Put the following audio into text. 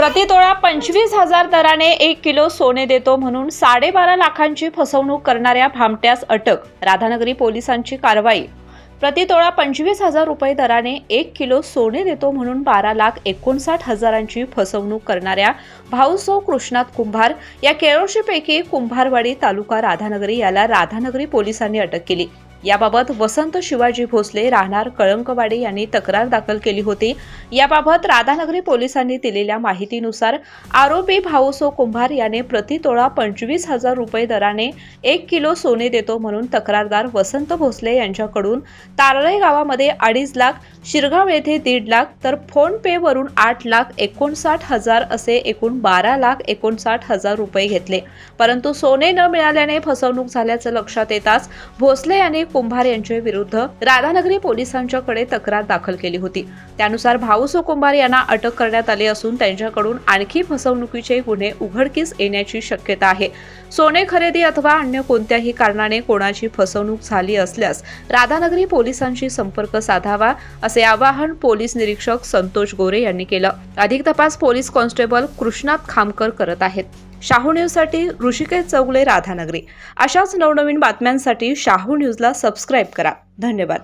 प्रतितोळा पंचवीस हजार दराने एक किलो सोने देतो म्हणून साडेबारा लाखांची फसवणूक करणाऱ्या भामट्यास अटक. राधानगरी पोलिसांची कारवाई. प्रतितोळा पंचवीस हजार रुपये दराने एक किलो सोने देतो म्हणून बारा लाख एकोणसाठ हजारांची फसवणूक करणाऱ्या भाऊसो कृष्णात कुंभार या केळोशीपैकी कुंभारवाडी तालुका राधानगरी याला राधानगरी पोलिसांनी अटक केली. याबाबत वसंत शिवाजी भोसले राहणार कळंकवाडे यांनी तक्रार दाखल केली होती. याबाबत राधानगरी पोलिसांनी दिलेल्या माहितीनुसार आरोपी भाऊसो कुंभार याने प्रतितोळा पंचवीस हजार रुपये दराने एक किलो सोने देतो म्हणून तक्रारदार वसंत भोसले यांच्याकडून तारळे गावामध्ये अडीच लाख शिरगाव येथे दीड लाख तर फोन पे वरून आठ लाख एकोणसाठ हजार असे एकूण बारा लाख एकोणसाठ हजार रुपये घेतले. परंतु सोने न मिळाल्याने फसवणूक झाल्याचं लक्षात येताच भोसले यांनी कुंभार यांच्या विरुद्ध राधानगरी पोलिसांच्याकडे तक्रार दाखल केली होती. त्यानुसार भाऊसो कुंभार यांना अटक करण्यात आली असून त्यांच्याकडून आणखी फसवणुकीचे गुन्हे उघडकीस येण्याची शक्यता आहे. सोने खरेदी अथवा अन्य कोणत्याही कारणाने कोणाची फसवणूक झाली असल्यास राधानगरी पोलिसांशी संपर्क साधावा असे आवाहन पोलीस निरीक्षक संतोष गोरे यांनी केलं. अधिक तपास पोलीस कॉन्स्टेबल कृष्णात खामकर करत आहेत. शाहू न्यूजसाठी ऋषिकेश चौगले राधानगरी. अशाच नवनवीन बातम्यांसाठी शाहू न्यूजला सबस्क्राईब करा. धन्यवाद.